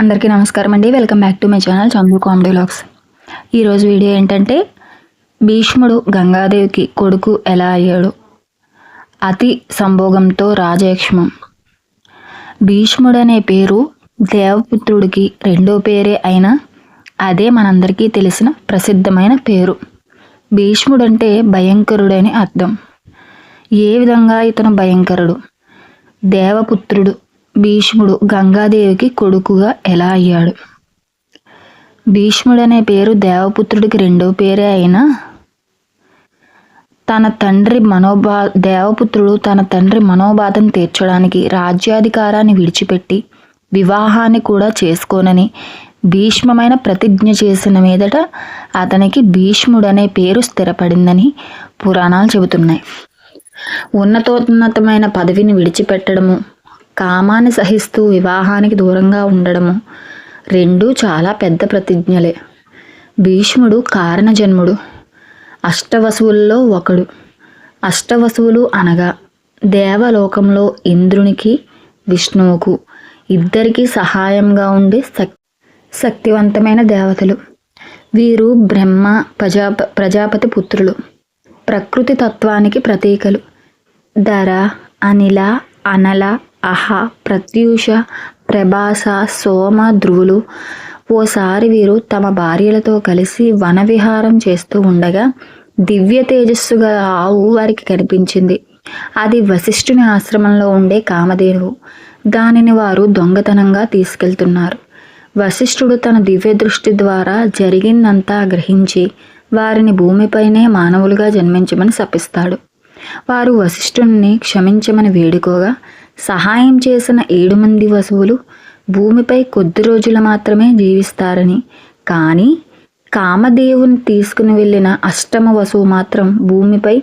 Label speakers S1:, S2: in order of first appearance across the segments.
S1: అందరికీ నమస్కారం అండి. Welcome back to my channel Chandu comedy vlogs ఈరోజు వీడియో ఏంటంటే భీష్ముడు గంగాదేవికి కొడుకు ఎలా అయ్యాడు? అతి సంభోగంతో రాజయక్ష్మం. భీష్ముడు అనే పేరు దేవపుత్రుడికి రెండో పేరే అయినా అదే మనందరికీ తెలిసిన ప్రసిద్ధమైన పేరు. భీష్ముడు అంటే భయంకరుడని అర్థం. ఏ విధంగా ఇతను భయంకరుడు? దేవపుత్రుడు భీష్ముడు గంగాదేవికి కొడుకుగా ఎలా అయ్యాడు? భీష్ముడు అనే పేరు దేవపుత్రుడికి రెండో పేరే అయినా తన తండ్రి మనోబా దేవపుత్రుడు తన తండ్రి మనోబాధను తీర్చడానికి రాజ్యాధికారాన్ని విడిచిపెట్టి వివాహాన్ని కూడా చేసుకోనని భీష్మమైన ప్రతిజ్ఞ చేసిన మీదట అతనికి భీష్ముడు అనే పేరు స్థిరపడిందని పురాణాలు చెబుతున్నాయి. ఉన్నతోన్నతమైన పదవిని విడిచిపెట్టడము కామాన్ని సహిస్తూ వివాహానికి దూరంగా ఉండడము రెండూ చాలా పెద్ద ప్రతిజ్ఞలే. భీష్ముడు కారణజన్ముడు అష్టవసువుల్లో ఒకడు. అష్టవసువులు అనగా దేవలోకంలో ఇంద్రునికి విష్ణువుకు ఇద్దరికీ సహాయంగా ఉండే శక్ శక్తివంతమైన దేవతలు. వీరు బ్రహ్మ ప్రజాప ప్రజాపతి పుత్రులు. ప్రకృతి తత్వానికి ప్రతీకలు. ధర అనిల అనల అహ ప్రత్యూష ప్రభాస సోమ ధ్రువులు. ఓసారి వీరు తమ భార్యలతో కలిసి వనవిహారం చేస్తూ ఉండగా దివ్య తేజస్సుగా ఆవు వారికి కనిపించింది. అది వశిష్ఠుని ఆశ్రమంలో ఉండే కామధేనువు. దానిని వారు దొంగతనంగా తీసుకెళ్తున్నారు. వశిష్ఠుడు తన దివ్య దృష్టి ద్వారా జరిగిందంతా గ్రహించి వారిని భూమిపైనే మానవులుగా జన్మించమని శపిస్తాడు. వారు వశిష్ఠుణ్ణి క్షమించమని వేడుకోగా సహాయం చేసిన ఏడు మంది వసువులు భూమిపై కొద్ది రోజులు మాత్రమే జీవిస్తారని. కానీ కామదేవుని తీసుకుని వెళ్ళిన అష్టమ వసువు మాత్రం భూమిపై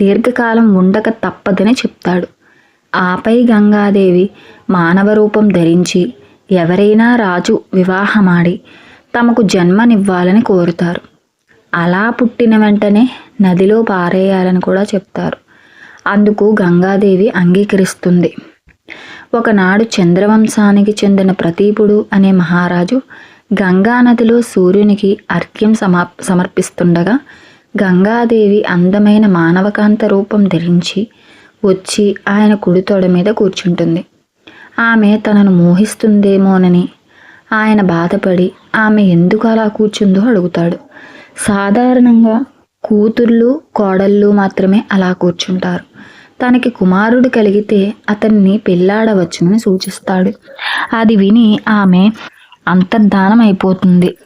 S1: దీర్ఘకాలం ఉండక తప్పదని చెప్తాడు. ఆపై గంగాదేవి మానవ రూపం ధరించి ఎవరైనా రాజు వివాహమాడి తమకు జన్మనివ్వాలని కోరుతారు. అలా పుట్టిన వెంటనే నదిలో పారేయాలని కూడా చెప్తారు. అందుకు గంగాదేవి అంగీకరిస్తుంది. ఒకనాడు చంద్రవంశానికి చెందిన ప్రతీపుడు అనే మహారాజు గంగానదిలో సూర్యునికి అర్ఘ్యం సమా సమర్పిస్తుండగా గంగాదేవి అందమైన మానవకాంత రూపం ధరించి వచ్చి ఆయన కుడి తొడ మీద కూర్చుంటుంది. ఆమె తనను మోహిస్తుందేమోనని ఆయన బాధపడి ఆమె ఎందుకు అలా కూర్చుందో అడుగుతాడు. సాధారణంగా కూతుర్లు కోడళ్ళు మాత్రమే అలా కూర్చుంటారు. తనకి కుమారుడు కలిగితే అతన్ని పెళ్ళాడవచ్చునని సూచిస్తాడు. అది విని ఆమె అంతర్ధానం అయిపోతుంది.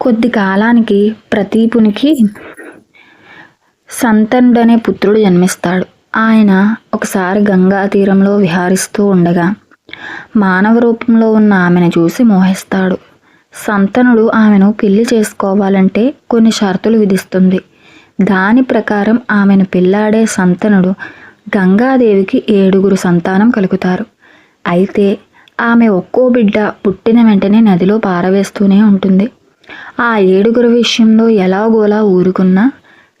S1: కొద్ది కాలానికి ప్రతీపునికి సంతనుడనే పుత్రుడు జన్మిస్తాడు. ఆయన ఒకసారి గంగా తీరంలో విహారిస్తూ ఉండగా మానవ రూపంలో ఉన్న ఆమెను చూసి మోహిస్తాడు. సంతనుడు ఆమెను పెళ్ళి చేసుకోవాలంటే కొన్ని షరతులు విధిస్తుంది. దాని ప్రకారం ఆమెను పెళ్ళాడే సంతనుడు గంగాదేవికి ఏడుగురు సంతానం కలుగుతారు. అయితే ఆమె ఒక్కో బిడ్డ పుట్టిన వెంటనే నదిలో పారవేస్తూనే ఉంటుంది. ఆ ఏడుగురు విషయంలో ఎలాగోలా ఊరుకున్నా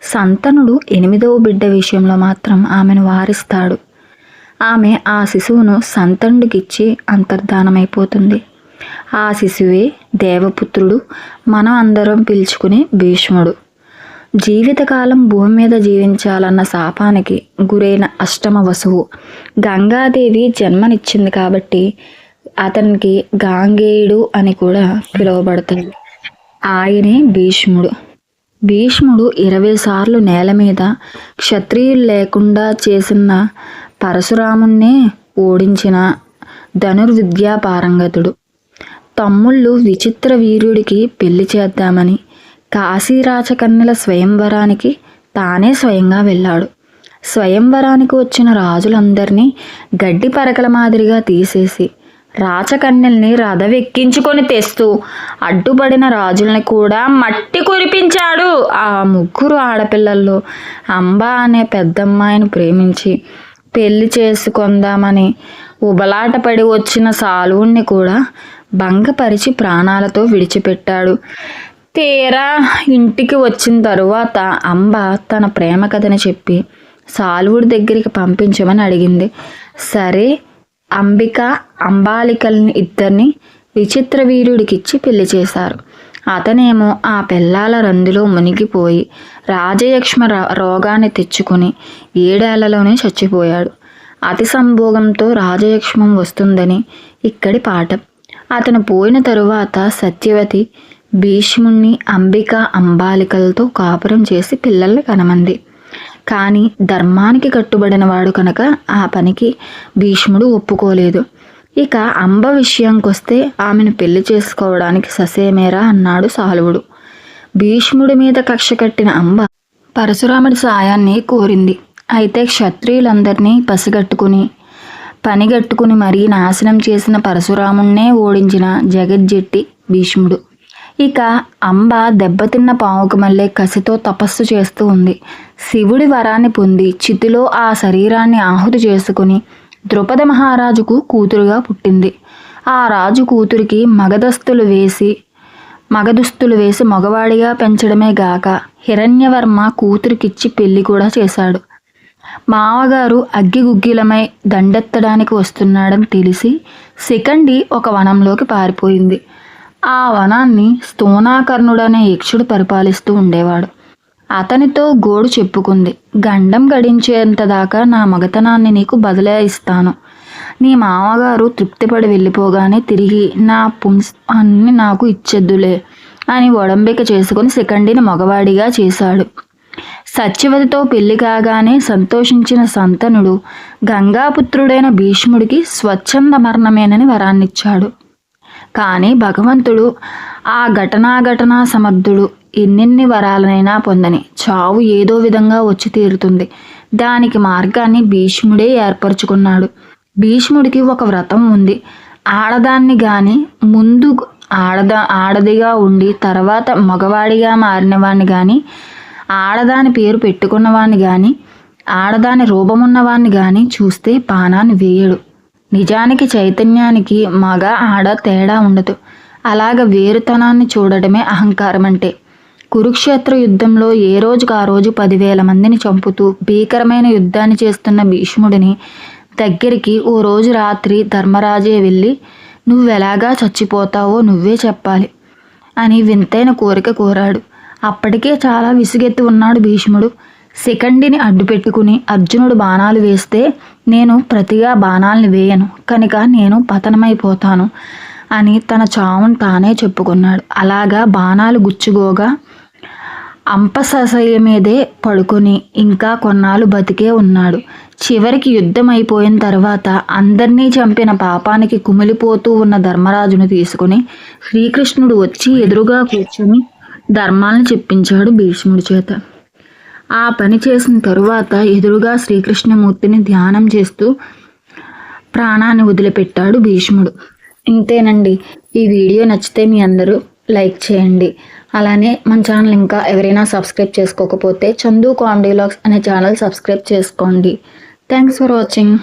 S1: సంతనుడు ఎనిమిదవ బిడ్డ విషయంలో మాత్రం ఆమెను వారిస్తాడు. ఆమె ఆ శిశువును సంతనుడికిచ్చి అంతర్ధానమైపోతుంది. ఆ శిశువే దేవపుత్రుడు మనం అందరం పిలుచుకునే భీష్ముడు. జీవితకాలం భూమి మీద జీవించాలన్న శాపానికి గురైన అష్టమ వసువు గంగాదేవి జన్మనిచ్చింది కాబట్టి అతనికి గాంగేయుడు అని కూడా పిలువబడతాడు ఆయనే భీష్ముడు. భీష్ముడు ఇరవై సార్లు నేల మీద క్షత్రియులు లేకుండా చేసిన పరశురాముణ్ణే ఓడించిన ధనుర్విద్యా పారంగతుడు తమ్ముళ్ళు విచిత్ర వీరుడికి పెళ్ళి చేద్దామని కాశీరాచకన్నెల స్వయంవరానికి తానే స్వయంగా వెళ్ళాడు. స్వయంవరానికి వచ్చిన రాజులందరినీ గడ్డి పరకల మాదిరిగా తీసేసి రాచకన్నెల్ని రథవెక్కించుకొని తెస్తూ అడ్డుపడిన రాజుల్ని కూడా మట్టి కురిపించాడు. ఆ ముగ్గురు ఆడపిల్లల్లో అంబా అనే పెద్దమ్మాయిని ప్రేమించి పెళ్ళి చేసుకుందామని ఉబలాటపడి వచ్చిన సాలువుణ్ణి కూడా భంగపరిచి ప్రాణాలతో విడిచిపెట్టాడు. తీరా ఇంటికి వచ్చిన తరువాత అంబ తన ప్రేమ కథని చెప్పి సాల్వుడి దగ్గరికి పంపించమని అడిగింది. సరే అంబిక అంబాలికల్ని ఇద్దరిని విచిత్ర వీరుడికిచ్చి పెళ్ళి చేశారు. అతనేమో ఆ పిల్లాల రందులో మునిగిపోయి రాజయక్ష్మ ర- రోగాన్ని తెచ్చుకుని ఏడేళ్ళలోనే చచ్చిపోయాడు. అతి సంభోగంతో రాజయక్ష్మం వస్తుందని ఇక్కడి పాఠం. అతను పోయిన తరువాత సత్యవతి భీష్ముణ్ణి అంబిక అంబాలికలతో కాపురం చేసి పిల్లల్ని కనమంది. కానీ ధర్మానికి కట్టుబడిన వాడు కనుక ఆ పనికి భీష్ముడు ఒప్పుకోలేదు. ఇక అంబ విషయంకొస్తే ఆమెను పెళ్ళి చేసుకోవడానికి ససేమేరా అన్నాడు సాలువుడు. భీష్ముడి మీద కక్ష కట్టిన అంబ పరశురాముడి సాయాన్ని కోరింది. అయితే క్షత్రియులందరినీ పసిగట్టుకుని పనిగట్టుకుని మరీ నాశనం చేసిన పరశురాముణ్ణే ఓడించిన జగజ్జెట్టి భీష్ముడు. ఇక అంబ దెబ్బతిన్న పావుకు మళ్ళీ కసితో తపస్సు చేస్తూ ఉంది. శివుడి వరాన్ని పొంది చితిలో ఆ శరీరాన్ని ఆహుతి చేసుకుని ద్రుపద మహారాజుకు కూతురుగా పుట్టింది. ఆ రాజు కూతురికి మగదస్తులు వేసి మగదుస్తులు వేసి మగవాడిగా పెంచడమే గాక హిరణ్యవర్మ కూతురికిచ్చి పెళ్ళి కూడా చేశాడు. మావగారు అగ్గిగుగ్గిలమై దండెత్తడానికి వస్తున్నాడని తెలిసి శిఖండి ఒక వనంలోకి పారిపోయింది. ఆ వనాన్ని స్థూనాకర్ణుడనే యక్షుడు పరిపాలిస్తూ ఉండేవాడు. అతనితో గోడు చెప్పుకుంది. గండం గడించేంత దాకా నా మగతనాన్ని నీకు బదిలే ఇస్తాను. నీ మామగారు తృప్తిపడి వెళ్ళిపోగానే తిరిగి నా పుంసాన్ని నాకు ఇచ్చెద్దులే అని ఒడంబిక చేసుకుని శిఖండిని మగవాడిగా చేశాడు. సత్యవతితో పెళ్ళి కాగానే సంతోషించిన సంతనుడు గంగాపుత్రుడైన భీష్ముడికి స్వచ్ఛంద మరణమేనని వరాన్నిచ్చాడు. కానీ భగవంతుడు ఆ ఘటనాఘటనా సమర్థుడు ఎన్నెన్ని వరాలనైనా పొందని చావు ఏదో విధంగా వచ్చి తీరుతుంది. దానికి మార్గాన్ని భీష్ముడే ఏర్పరచుకున్నాడు. భీష్ముడికి ఒక వ్రతం ఉంది. ఆడదాన్ని గాని ముందు ఆడదా ఆడదిగా ఉండి తర్వాత మగవాడిగా మారిన కానీ ఆడదాని పేరు పెట్టుకున్నవాడిని కానీ ఆడదాని రూపమున్నవాడిని కానీ చూస్తే బాణాన్ని వేయడు. నిజానికి చైతన్యానికి మగ ఆడ తేడా ఉండదు. అలాగ వేరుతనాన్ని చూడడమే అహంకారం అంటే కురుక్షేత్ర యుద్ధంలో ఏ రోజుకు ఆ రోజు పదివేల మందిని చంపుతూ భీకరమైన యుద్ధాన్ని చేస్తున్న భీష్ముడిని దగ్గరికి ఓ రోజు రాత్రి ధర్మరాజే వెళ్ళి నువ్వెలాగా చచ్చిపోతావో నువ్వే చెప్పాలి అని వింతైన కోరిక కోరాడు. అప్పటికే చాలా విసుగెత్తి ఉన్నాడు భీష్ముడు. శిఖండిని అడ్డు పెట్టుకుని అర్జునుడు బాణాలు వేస్తే నేను ప్రతిగా బాణాలను వేయను. కనుక నేను పతనమైపోతాను అని తన చావును తానే చెప్పుకున్నాడు. అలాగా బాణాలు గుచ్చుకోగా అంపశశయ మీదే పడుకొని ఇంకా కొన్నాళ్ళు బతికే ఉన్నాడు. చివరికి యుద్ధం అయిపోయిన తర్వాత అందరినీ చంపిన పాపానికి కుమిలిపోతూ ఉన్న ధర్మరాజును తీసుకుని శ్రీకృష్ణుడు వచ్చి ఎదురుగా కూర్చొని ధర్మాలను చెప్పించాడు భీష్ముడి చేత. ఆ పని చేసిన తరువాత ఎదురుగా శ్రీకృష్ణమూర్తిని ధ్యానం చేస్తూ ప్రాణాన్ని వదిలిపెట్టాడు భీష్ముడు. ఇంతేనండి. ఈ వీడియో నచ్చితే మీ అందరూ లైక్ చేయండి. అలానే మన ఛానల్ ఇంకా ఎవరైనా సబ్స్క్రైబ్ చేసుకోకపోతే చందు కామెడీ లాగ్స్ అనే ఛానల్ సబ్స్క్రైబ్ చేసుకోండి. Thanks for watching.